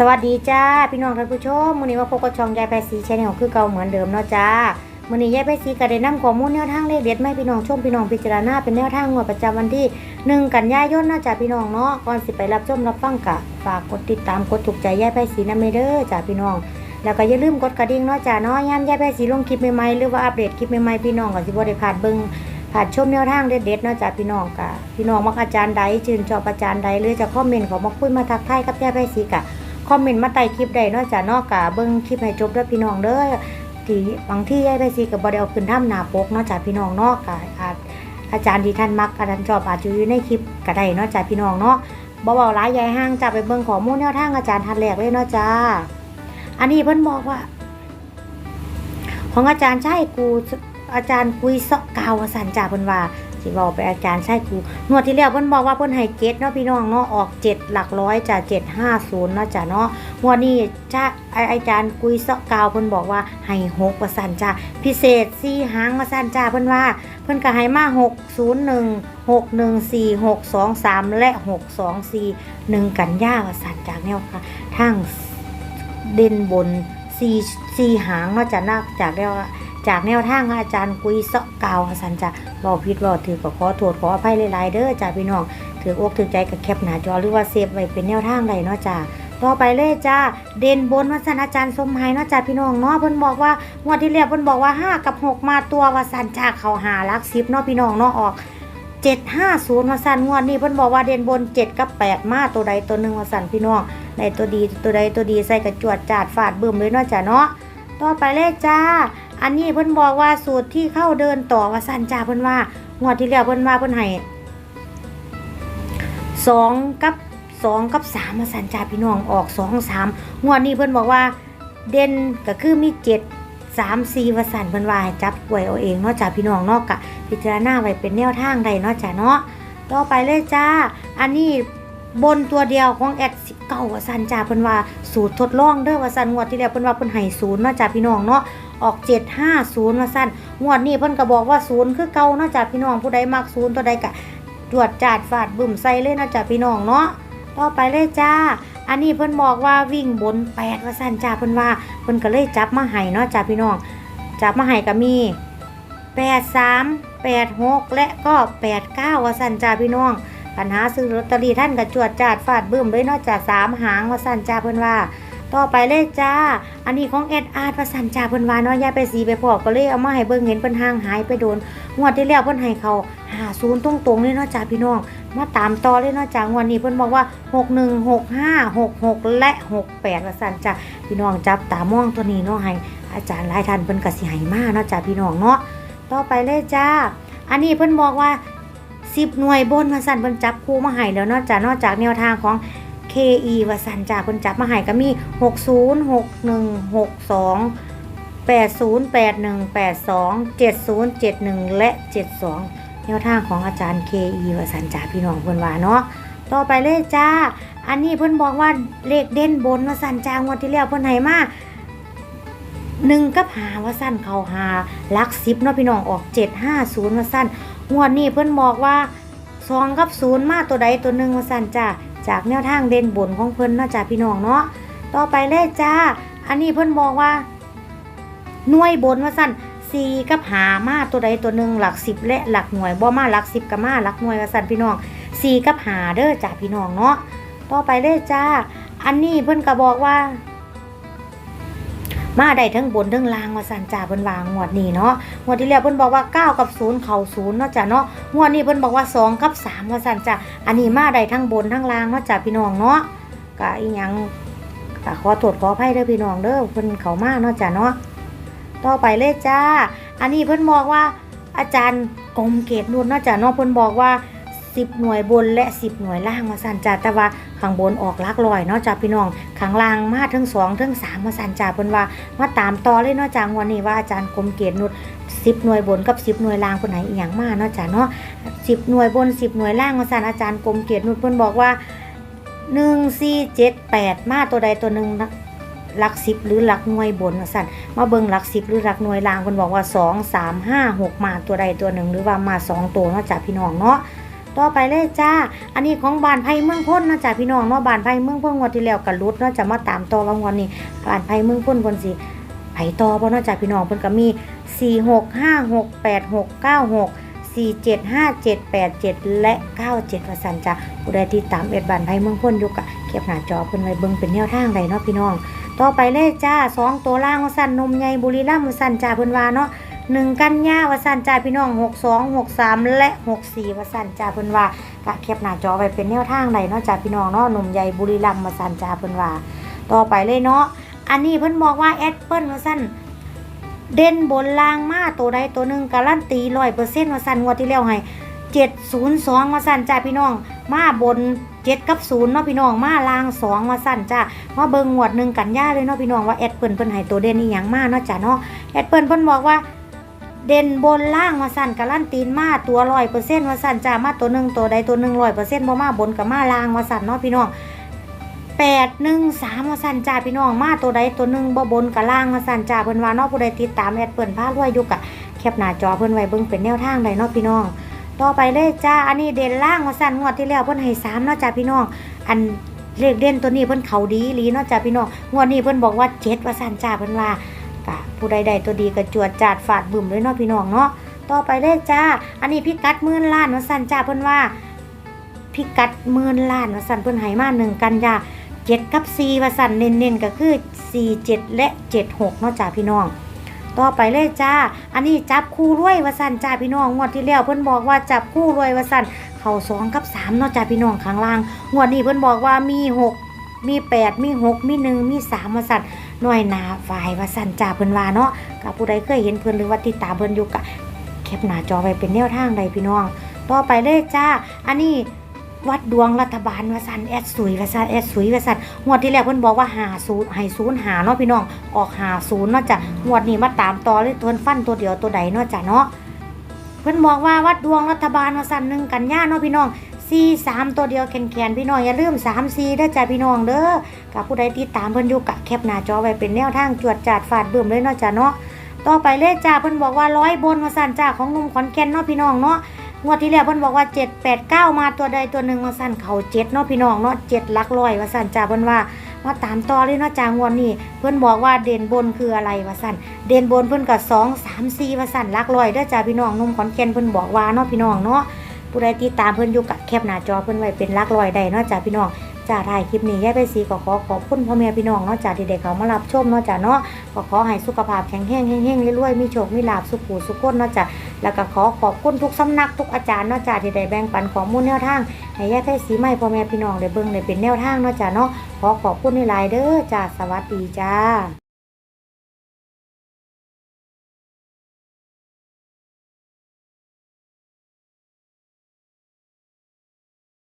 สวัสดีจ้าพี่น้องท่านผู้ชมมื้อนี้มาพบกับช่องยายแปซีชแนลคือเก่าเหมือนเดิมเนาะจ้ามื้อนี้ยายแปซีก็ได้นำข้อมูลแนวทางเลขเด็ดมาให้พี่น้องชมพี่น้องพิจารณาเป็นแนวทางงวดประจำวันที่ 1 กันยายนเนาะจ้าพี่น้องเนาะก่อนสิไปรับชมรับฟังกะฝากกดติดตามกดถูกใจยายแปซีนำเด้อจ้าพี่น้อง แล้วก็อย่าลืมกดกระดิ่งเนาะจ้าเนาะยามยายแปซีลงคลิปใหม่ๆหรือว่าอัปเดตคลิปใหม่ๆพี่น้องก็สิบ่ได้พลาดเบิ่งผ่านชมแนวทางเด็ดๆเนาะจากพี่น้องกะพี่น้องมักอาจารย์ใดชื่นชอบอาจารย์ใดหรือจะคอมเมนต์ขอมาคุยมาทักทายกับยายไพศรีกะ คอมเมนต์มาใต้คลิปใดเนาะจากนอกกะเบิ่งคลิปให้จบด้อพี่น้องเด้อที่บางที่ยายไพศรีก็บ่ได้เอาขึ้นถ้ำนาปกนาะจากพี่น้องนาะกะอาจอาจารย์ที่ท่านมักอาจารย์ชอบอาจจะอยู่ในคลิปก็ได้นาะจากพี่น้องเนาะบ่เว้ายยายห้างจะไปเบิ่งขอมูลแนวทางอาจารย์ทันแรกเลยเนาะจ้าอันนี้เพิ่นบอกว่า ของอาจารย์ใช่กูอาจารย์คุยเสาะกาวสันจ่าเพิ่นว่า สิบอกไปอาจารย์ใช่กูงวดที่แล้วเพิ่นบอกว่าเพิ่นให้เจ็ดเนาะพี่น้องเนาะออกเจ็ดหลักร้อยจ้ะเจ็ดห้าศูนย์เนาะจ้ะเนาะงวดนี้จ้าอาจารย์คุยเสาะกาวเพิ่นบอกว่าให้หกว่าสันจ้าพิเศษสี่หางว่าสันจ้าเพิ่นว่า เพิ่นก็ให้มาหกศูนย์หนึ่งหกหนึ่งสี่หกสองสามและหกสองสี่หนึ่งกันย่าว่าสันจ้าแนวค่ะทางเด่นบนสี่สี่หางเนาะจ้ะนักจากแนว จากแนวทางอาจารย์กุยเสาะกาวสันจะบอกผิดบอกถือก็ขอโทษขออภัยหลายๆเด้อจ้าพี่น้องถืออกถือใจกับแคปหน้าจอหรือว่าเซฟไว้เป็นแนวทางใดเนาะจ้าต่อไปเลยจ้าเด่นบนวัสนอาจารย์สมหายเนาะจ้าพี่น้องเนาะเพิ่นบอกว่างวดที่แล้วเพิ่นบอกว่าห้ากับหกมาตัววสันจ้าเขาหาลักซิบเนาะพี่น้องเนาะออกเจ็ดห้าศูนย์วสันงวดนี้เพิ่นบอกว่าเด่นบนเจ็ดกับแปดมาตัวใดตัวหนึ่งวสันพี่น้องในตัวดีตัวใดตัวดีใส่กระจวดจาดฟาดเบึ้มเลยเนาะจ้ะเนาะต่อไปเลยจ้า อันนี้เพิ่นบอกว่าสูตรที่เข้าเดินต่อว่าสั้นจ้าเพิ่นว่างวดที่แล้วเพิ่นว่าเพิ่นให้สองกับสองกับสามมาสันจ้าพี่น้องออกสองสามงวดนี้เพิ่นบอกว่า เด่นก็คือมีเจ็ดสามสี่วสันเพิ่นว่าจับไว้เอาเองเนาะจ้าพี่น้องเนาะกะพิจารณาไว้เป็นแนวทางใดเนาะจ้าเนาะต่อไปเลยจ้า อันนี้บนตัวเดียวของแอดสิบเก้าว่าสันจ่าเพิ่นว่าสูตรทดลองเด้อว่าสันงวดที่แล้วเพิ่นว่าเพิ่นให้ศูนย์เนาะจ้าพี่น้องเนาะ ออกเจ็ดห้าศูนย์ว่าสั้นงวดนี้เพิ่นก็บอกว่าศูนย์คือเก่าเนาะจ้าพี่น้องผู้ใดมักศูนย์ตัวใดก็จวดจาดฟาดบึ้มใส่เลยเนาะจ้าพี่น้องเนาะต่อไปเลยจ้า อันนี้เพิ่นบอกว่าวิ่งบนแปดว่าสั้นจ้าเพิ่นว่าเพิ่นก็เลยจับมาให้เนาะจ้าพี่น้อง จับมาให้ก็มีแปดสามแปดหกและก็แปดเก้าว่าสั้นจ้าพี่น้องปัญหาซื้อลอตเตอรี่ท่านก็จวดจาดฟาดบึ้มเลยเนอกจากสามหางว่าสั่นจ้าเพิ่นว่า ต่อไปเลยจ้า อันนี้ของเอ็ดอาร์ตว่าสั่นจ้าเพิ่นว่าเนาะยายไปสีไปพอกก็เลยเอามาให้เบิ่งเห็นเพิ่นห่างหายไปโดน งวดที่แล้วเพิ่นให้เขาหาศูนย์ตรงๆเลยเนาะจ้าพี่น้อง มาตามต่อเลยเนาะจ้างวดนี้เพิ่นบอกว่า 6 1 6 5 6 6 และ 68ว่าสันจ้าพี่น้องจับตามองตัวนี้เนาะให้อาจารย์หลายท่านเพิ่นก็สิให้มาเนาะจ้าพี่น้องเนาะ ต่อไปเลยจ้า อันนี้เพิ่นบอกว่าสิบหน่วยบนมาสั่นเพิ่นจับคู่มาให้แล้วเนอกจากนอกจากแนวทางของ KE วาสันจากเพิ่นจับมาให้ก็มี 60 61 62 80 81 82 70 71 และ 72 แนวทางของอาจารย์ KE วาสันจากพี่น้องเพิ่นว่าเนาะต่อไปเลยจ้า อันนี้เพิ่นบอกว่าเลขเด่นบนวาสันจางวดที่แล้วเพิ่นให้มาหนึ่งกับหาวาสั้นเขาหาลักสิบเนาะพี่น้องออกเจ็ดห้าศูนย์ว่าสั้นงวดนี้เพิ่นบอกว่าสองกับศูนย์มาตัวใดตัวหนึ่งมาสันจ้า จากแนวทางเด่นบนของเพิ่นเนาะจ้าพี่น้องเนาะต่อไปเลยจ้า อันนี้เพิ่นบอกว่าหน่วยบนมาสั้นสี่กับหามาตัวใดตัวหนึ่งหลักสิบและหลักหน่วยบ่มาหลักสิบกับมาหลักหน่วยมาสั้นพี่น้องสี่กับหาเด้อจ้าพี่น้องเนาะต่อไปเลยจ้า อันนี้เพิ่นก็บอกว่า มาได้ทั้งบนทั้งล่างว่าสันจ่าเพิ่นวางงวดนี้เนาะงวดที่แล้วเพิ่นบอกว่า 9 กับ 0 เข้า0เนาะจ้ะเนาะงวดนี้เพิ่นบอกว่า 2 กับ 3 ว่าสันจ่าอันนี้มาได้ทั้งบนทั้งล่างเนาะจ้ะพี่น้องเนาะก็อีหยังก็ขอโทษขออภัยเด้อพี่น้องเด้อเพิ่นเข้ามาเนาะจ้ะเนาะต่อไปเลยจ้า อันนี้เพิ่นบอกว่าอาจารย์กรมเกตนุ่นเนาะจ้ะเนาะเพิ่นบอกว่า 10 หน่วยบนและ 10 หน่วยล่างมาสันจ่าแต่ว่าข้างบนออกลักลอยเนาะจ้ะพี่น้องข้างล่างมาทั้งสองทั้งสามมาสันจ่าเพิ่นว่ามาตามต่อเลยเนาะจางวันนี้ว่าอาจารย์กรมเกียรตินุชสิบหน่วยบนกับสิบหน่วยล่างคนไหนอีหยังมาเนาะจ้ะเนาะสิบหน่วยบนสิบหน่วยล่างมาสั่นอาจารย์กรมเกียรตินุชเพิ่นบอกว่าหนึ่งสี่เจ็ดแปดมาตัวใดตัวหนึ่งนะหลักสิบหรือหลักหน่วยบนมาสั่นมาเบิงหลักสิบหรือหลักหน่วยล่างเพิ่นบอกว่าสองสามห้าหกมาตัวใดตัวหนึ่งหรือว่ามาสองตัวเนาะจ้ะพี่น้องเนาะ ต่อไปเลยจ้า อันนี้ของบานไผ่เมืองพ้นนะจ้าพี่น้องเนาะบานไผ่เมืองพ้นงวดที่แล้วก็หลุดเนาะจะมาตามต่อวางวดนี้บานไผ่เมืองพ้นเพิ่นสิไผต่อบ่เนาะจ้าพี่น้องเพิ่นก็มี 4 6 5 6 8 6 9 6 4 7 5 7 8 7 และ 97ว่าซั่นจ้าผู้ใดที่ตามเอ็ดบานไผ่เมืองพ้นอยู่ก็เก็บหน้าจอเพิ่นไว้เบิ่งเป็นแนวทางใดเนาะพี่น้อง ต่อไปเลยจ้าสองตัวล่างว่าซั่นนมใหญ่บุรีรัมย์ว่าซั่นจ้าเพิ่นว่าเนาะ หนึ่งกันยาว่าสันจ่าพี่น้องหกสองหกสามและหกสี่ว่าสันจ่าเพิ่นว่ากะแคปหน้าจอไว้เป็นแนวทางใดเนาะจ่าพี่น้องเนาะหนุ่มใหญ่บุรีรัมย์ว่าสันจ่าเพิ่นว่าต่อไปเลยเนาะอันนี้เพิ่นบอกว่าแอดเปิ้ลว่าสันเด่นบนลางมาตัวใดตัวหนึ่งการันตีร้อยเปอร์เซ็นต์ว่าสันงวดที่แล้วให้เจ็ดศูนย์สองว่าสันจ่าพี่น้อง มาบนเจ็ดกับศูนย์เนาะพี่น้องมาลางสองว่าสันจ้ามาเบิ่งงวดหนึ่งกันยาเลยเนาะพี่น้องว่าแอดเปิ้ลเพิ่นให้ตัวเด่นอีหยังมาเนาะจ้าเนาะแอดเปิ้ลเพิ่นบอกว่า เด่นบนล่างมาสั่นกะลั่นตีนมาตัวร้อยเปอร์เซ็นต์มาสั่นจ้ามาตัวหนึ่งตัวใดตัวหนึ่งร้อยเปอร์เซ็นต์บ่มาบนกับมาล่างมาสั่นเนาะพี่น้องแปดหนึ่งสามมาสั่นจ้าพี่น้องมาตัวใดตัวหนึ่งบ่บนกับล่างมาสั่นจ้าเพิ่นว่าเนาะผู้ใดติดตามแอดเปิ่นพารวยอยู่กะแคปหน้าจอเพิ่นไว้เบิ่งเป็นแนวทางใดเนาะพี่น้อง ต่อไปเลยจ้าอันนี้เด่นล่างมาสั่นงวดที่แล้วเพิ่นให้สามเนาะจ้าพี่น้อง อันเลขเด่นตัวนี้เพิ่นเขาดีลีเนาะจ้าพี่น้องงวดนี้เพิ่นบอกว่าเจ็ดว่าสั่นจ้าเพิ่นว่า กะผู้ใดใดตัวดีก็จวดจาดฝาดบึ้มเลยเนาะพี่น้องเนาะต่อไปเลยจ้า อันนี้พิกัดมื่นล้านว่าสั่นจ้าเพิ่อนว่าพิกัดมื่นล้านว่าสั่นเพิ่อนให้มาหนึ่งกันจ้าเจ็ดกับสี่ว่าสั่นเน้นๆก็คือสี่เจ็ดและเจ็ดหกเนาะจ้าพี่น้อง ต่อไปเลยจ้า อันนี้จับคู่รวยว่าสั่นจ้าพี่น้องงวดที่แล้วเพิ่อนบอกว่าจับคู่รวยว่าสั่นเข่าสองกับสามเนาะจ้าพี่น้องข้างล่างงวดนี้เพิ่อนบอกว่ามีหกมีแปดมีหกมีหนึ่งมีสามว่าสั่น น่วยนาฝ่ายว่าสันจ่าเพิ่นว่าเนาะกับผู้ใดเคยเห็นเพิ่นหรือว่าติดตามเพิ่นอยู่กะแคปหน้าจอไว้เป็นแนวทางใดพี่น้อง ต่อไปเลยจ้า อันนี้วัดดวงรัฐบาลวสันแอดสุยวสันแอดสุยวสันงวดที่แล้วเพิ่นบอกว่าหาศูนย์ให้ศูนย์หาเนาะพี่น้องออกหาศูนย์เนาะจ้ะงวดนี้มาตามต่อเลยทวนฟันตัวเดียวตัวใดเนาะจ้ะเนาะเพิ่นบอกว่าวัดดวงรัฐบาลวสันหนึ่งกันย่าเนาะพี่น้อง ซีสามตัวเดียวแขนๆพี่น้องอย่าลืมสามซีเด้อจ้ะพี่น้องเด้อกับผู้ใดติดตามเพิ่นอยู่กะแคปหน้าจอไว้เป็นแนวทางจวดจาดฟาดเบิ่มเลยเนาะจ้ะเนาะต่อไปเลยจ้าเพิ่นบอกว่าร้อยบนมาสั่นจ้าของนุ่มขอนแก่นเนาะพี่น้องเนาะงวดที่แล้วเพิ่นบอกว่า 7 8 9 มาตัวใดตัวหนึ่งมาสั่นเขาเจ็ดเนาะพี่น้องเนาะเจ็ดลักร้อยว่าสั่นจ้าเพิ่นว่ามาตามต่อเลยเนาะจ้างวดนี้เพิ่นบอกว่าเด่นบนคืออะไรว่าสั่นเด่นบนเพิ่นก็สองสามสี่ว่าสั่นลักร้อยเด้อจ้าพี่น้องนุ่มขอนแก่นเพิ่นบอกว่าเนาะพี่น้องเนาะ ผู้ใดติดตามเพิ่อนอยู่กะแคปหน้าจอเพิ่อนไว้เป็นหลักรอยได้นาะจ้าพี่น้องจ้าถ่ายคลิปนี้ยาไปสีก็ขอขอบคุณพ่อแม่พี่น้องนาะจ้าที่เด็กเขามารับชมนาะจ้าเนาะก็ขอให้สุขภาพแข็งแรงเฮงๆรวยๆมีโชคมีลาภสุขูสุขคนนาะจ้าแล้วก็ขอขอบคุณทุกสำนักทุกอาจารย์นาะจ้าที่ได้แบ่งปันข้อมูลแนวทางให้ยาไปสีใหม่พ่อแม่พี่น้องได้เบิ่งได้เป็นแนวทางนาะจ้าเนาะขอขอบคุณในหลายเด้อจ้าสวัสดีจ้า